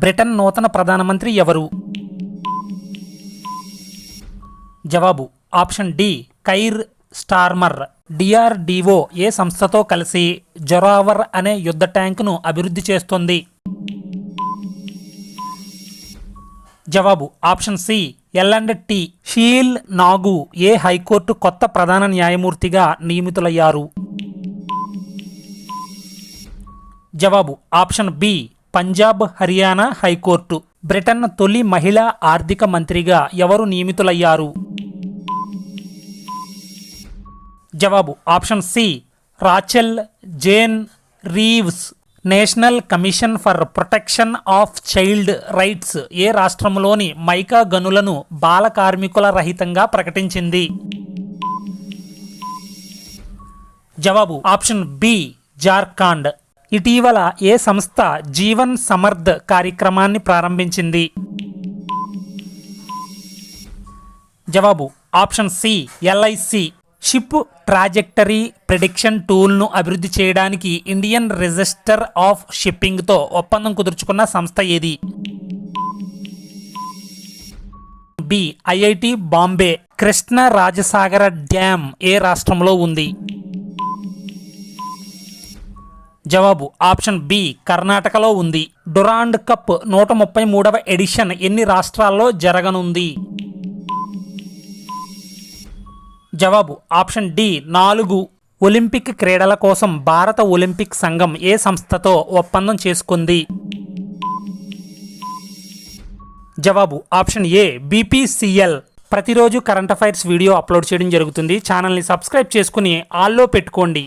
Britain నూతన ప్రధానమంత్రి ఎవరు? జవాబు. Option D Keir Starmer. DRDO ఏ సంస్థతో కలిసి జొరావర్ అనే యుద్ధ ట్యాంకును అభివృద్ధి చేస్తుంది? జవాబు. Option C L and T. Sheel Nagu A high court కొత్త ప్రధాన న్యాయమూర్తిగా నియమితులయ్యారు? జవాబు. Option B Punjab Haryana high court. Britain తొలి మహిళా ఆర్థిక మంత్రిగా ఎవరు నియమితులయ్యారు? జవాబు. Option C. Rachel Jane Reeves. National Commission for Protection of Child Rights ఏ రాష్ట్రంలోని మైకా గనులను బాల కార్మికుల రహితంగా ప్రకటించింది? జవాబు. Option B. జార్ఖండ్. ఇటీవల ఏ సంస్థ జీవన్ సమర్థ్ కార్యక్రమాన్ని ప్రారంభించింది? జవాబు option C LIC ship trajectory prediction టూల్ను అభివృద్ధి చేయడానికి ఇండియన్ రిజిస్టర్ ఆఫ్ షిప్పింగ్తో ఒప్పందం కుదుర్చుకున్న సంస్థ ఏది? B IIT Bombay. Krishna Rajasagara dam ఏ రాష్ట్రంలో ఉంది? జవాబు ఆప్షన్ బి కర్ణాటకలో ఉంది. డొరాండ్ కప్ నూట ముప్పై మూడవ ఎడిషన్ ఎన్ని రాష్ట్రాల్లో జరగనుంది? జవాబు ఆప్షన్ డి నాలుగు. ఒలింపిక్ క్రీడల కోసం భారత ఒలింపిక్ సంఘం ఏ సంస్థతో ఒప్పందం చేసుకుంది? జవాబు ఆప్షన్ ఏ బీపీసీఎల్. ప్రతిరోజు కరెంట్ అఫైర్స్ వీడియో అప్లోడ్ చేయడం జరుగుతుంది. ఛానల్ని సబ్స్క్రైబ్ చేసుకుని ఆల్లో పెట్టుకోండి.